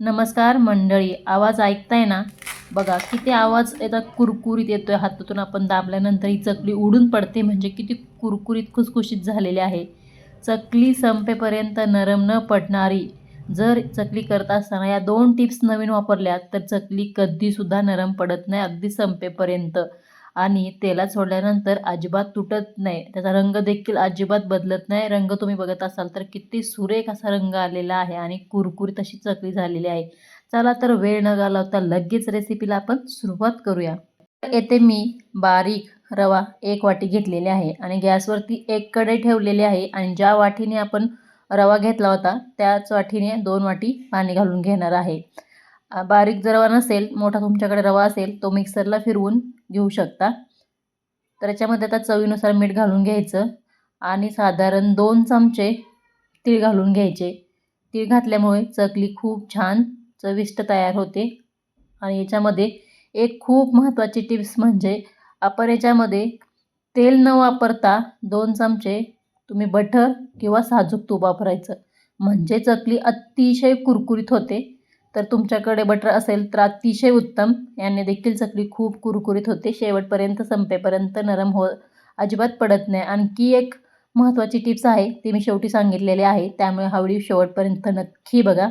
नमस्कार मंडळी आवाज ऐकताय ना? बघा किती आवाज येतात कुरकुरीत येतोय हातातून आपण दाबल्यानंतर ही चकली उडून पडते म्हणजे किती कुरकुरीत खुसखुशीत झालेली आहे. चकली संपेपर्यंत नरम न पडणारी जर चकली करत असताना या दोन टिप्स नवीन वापरल्या तर चकली कधीसुद्धा नरम पडत नाही अगदी संपेपर्यंत. आणि तेलात सोडल्यानंतर अजिबात तुटत नाही. त्याचा रंग देखील अजिबात बदलत नाही. रंग तुम्ही बघत असाल तर किती सुरेख असा रंग आलेला आहे आणि कुरकुरीत अशी चकली झालेली आहे. चला तर वेळ न घालवता लगेच रेसिपीला आपण सुरुवात करूया. येथे मी बारीक रवा एक वाटी घेतलेली आहे आणि गॅसवरती एक कढई ठेवलेली आहे आणि ज्या वाटीने आपण रवा घेतला होता त्याच वाटीने दोन वाटी पाणी घालून घेणार आहे. बारीक जर रवा नसेल मोठा तुमच्याकडे रवा असेल तो मिक्सरला फिरवून घेऊ शकता. तर याच्यामध्ये आता चवीनुसार मीठ घालून घ्यायचं आणि साधारण दोन चमचे तीळ घालून घ्यायचे. तीळ घातल्यामुळे चकली खूप छान चविष्ट तयार होते. आणि याच्यामध्ये एक खूप महत्त्वाची टिप्स म्हणजे आपण याच्यामध्ये तेल न वापरता दोन चमचे तुम्ही बटर किंवा साजूक तूप वापरायचं. म्हणजे चकली अतिशय कुरकुरीत होते. तर तुमच्याकडे बटर असेल तर अतिशय उत्तम. याने देखील चकली खूप कुरकुरीत होते. शेवटपर्यंत संपेपर्यंत नरम हो अजिबात पडत नाही. आणखी एक महत्त्वाची टिप्स आहे ती मी शेवटी सांगितलेली आहे. त्यामुळे हा व्हिडिओ शेवटपर्यंत नक्की बघा.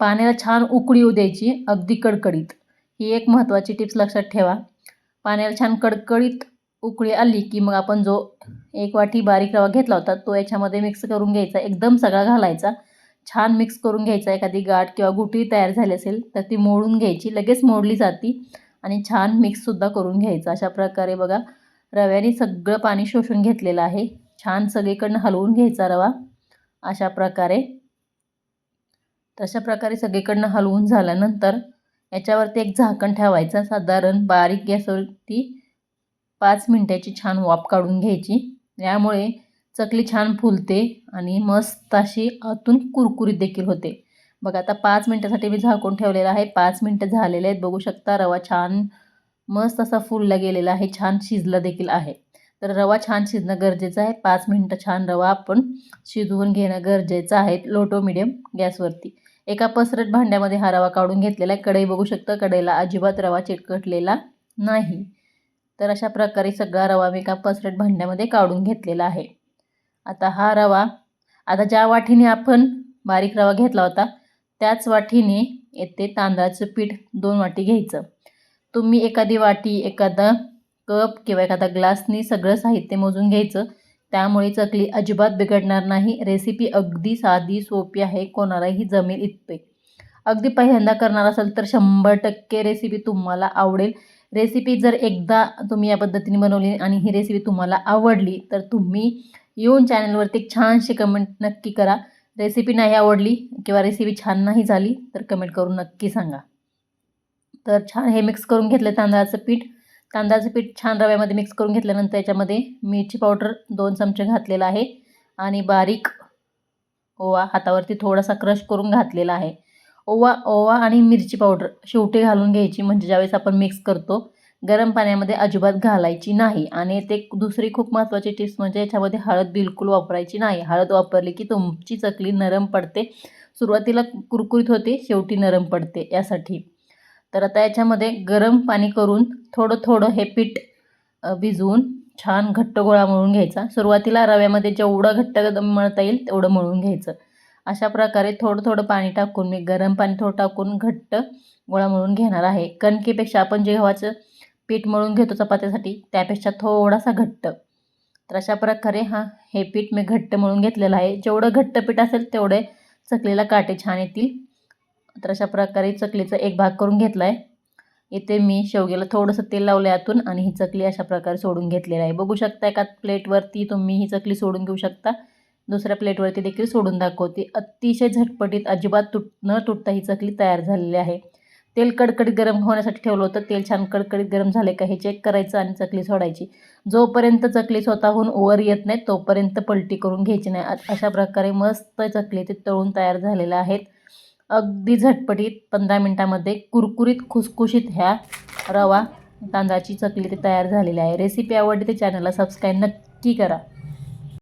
पाण्याला छान उकळी येऊ द्यायची अगदी कडकडीत. ही एक महत्त्वाची टिप्स लक्षात ठेवा. पाण्याला छान कडकडीत उकळी आली की मग आपण जो एक वाटी बारीक रवा घेतला होता तो याच्यामध्ये मिक्स करून घ्यायचा. एकदम सगळा घालायचा. छान मिक्स करून घ्यायचा एखादी गाठ किंवा गुटी तयार झाली असेल तर ती मोडून घ्यायची. लगेच मोडली जाती आणि छान मिक्ससुद्धा करून घ्यायचं. अशा प्रकारे बघा रव्याने सगळं पाणी शोषून घेतलेलं आहे. छान सगळीकडनं हलवून घ्यायचा रवा. अशा प्रकारे. तशा प्रकारे सगळीकडनं हलवून झाल्यानंतर याच्यावरती एक झाकण ठेवायचं. साधारण बारीक गॅसवरती पाच मिनटाची छान वाफ काढून घ्यायची. यामुळे चकली छान फुलते आणि मस्त अशी आतून कुरकुरीत देखील होते. बघा आता पाच मिनटासाठी मी झाकून ठेवलेलं आहे. पाच मिनटं झालेले आहेत. बघू शकता रवा छान मस्त असा फुलला गेलेला आहे. छान शिजला देखील आहे. तर रवा छान शिजणं गरजेचं आहे. पाच मिनटं छान रवा आपण शिजवून घेणं गरजेचं आहे लो टू मिडियम गॅसवरती. एका पसरट भांड्यामध्ये हा रवा काढून घेतलेला आहे. कढई बघू शकता कढईला अजिबात रवा चिकटलेला नाही. तर अशा प्रकारे सगळा रवा मी एका पसरट भांड्यामध्ये काढून घेतलेला आहे. आता हा रवा आता ज्या वाटीने आपण बारीक रवा घेतला होता त्याच वाटीने येते तांदळाचं पीठ दोन वाटी घ्यायचं. तुम्ही एखादी वाटी एखादा कप किंवा एखादा ग्लासनी सगळं साहित्य मोजून घ्यायचं. त्यामुळे चकली अजिबात बिघडणार नाही. रेसिपी अगदी साधी सोपी आहे. कोणालाही जमेल इतके अगदी पहिल्यांदा करणार असाल तर शंभर टक्के रेसिपी तुम्हाला आवडेल. रेसिपी जर एकदा तुम्ही या पद्धतीने बनवली आणि ही रेसिपी तुम्हाला आवडली तर तुम्ही येऊन चॅनलवरती एक छानशी कमेंट नक्की करा. रेसिपी नाही आवडली किंवा रेसिपी छान नाही झाली तर कमेंट करून नक्की सांगा. तर छान हे मिक्स करून घेतलं तांदळाचं पीठ. तांदळाचं पीठ छान रव्यामध्ये मिक्स करून घेतल्यानंतर याच्यामध्ये मिरची पावडर दोन चमचे घातलेला आहे. आणि बारीक ओवा हातावरती थोडासा क्रश करून घातलेला आहे. ओवा ओवा आणि मिरची पावडर शेवटी घालून घ्यायची. म्हणजे ज्यावेळेस आपण मिक्स करतो गरम पाण्यामध्ये अजिबात घालायची नाही. आणि ते दुसरी खूप महत्त्वाची टिप्स म्हणजे याच्यामध्ये हळद बिलकुल वापरायची नाही. हळद वापरली की तुमची चकली नरम पडते. सुरुवातीला कुरकुरीत होते शेवटी नरम पडते यासाठी. तर आता याच्यामध्ये गरम पाणी करून थोडं थोडं हे पीठ भिजवून छान घट्ट गोळा मळून घ्यायचा. सुरुवातीला रव्यामध्ये जेवढं घट्ट मळता येईल तेवढं मळून घ्यायचं. अशा प्रकारे थोडं थोडं पाणी टाकून मी गरम पाणी थोडं टाकून घट्ट गोळा मळून घेणार आहे. कणकेपेक्षा आपण जे गव्हाचं पीठ मळून घेतो चपात्यासाठी त्यापेक्षा थोडासा घट्ट. तर अशा प्रकारे हा हे पीठ मी घट्ट मळून घेतलेलं आहे. जेवढं घट्ट पीठ असेल तेवढे चकलीला काटे छान येतील. तर अशा प्रकारे चकलीचा एक भाग करून घेतला आहे इथे मी शेवग्याला थोडंसं तेल लावलं यातून आणि ही चकली अशा प्रकारे सोडून घेतलेली आहे. बघू शकता एका प्लेटवरती तुम्ही ही चकली सोडून घेऊ शकता. दुसऱ्या प्लेटवरती देखील सोडून दाखवते. अतिशय झटपटीत अजिबात तुट न तुटता ही चकली तयार झालेली आहे. तेल कडकडीत गरम होण्यासाठी ठेवलं होतं. तेल छान कडकडीत गरम झाले का हे चेक करायचं आणि चकली सोडायची. जोपर्यंत चकली स्वतःहून ओवर येत नाही तोपर्यंत पलटी करून घ्यायची नाही. अशा प्रकारे मस्त चकली ते तळून तयार झालेल्या आहेत. अगदी झटपटीत पंधरा मिनटामध्ये कुरकुरीत खुसखुशीत ह्या रवा तांदळाची चकली ते तयार झालेली आहे. रेसिपी आवडली ते चॅनलला सबस्क्राईब नक्की करा.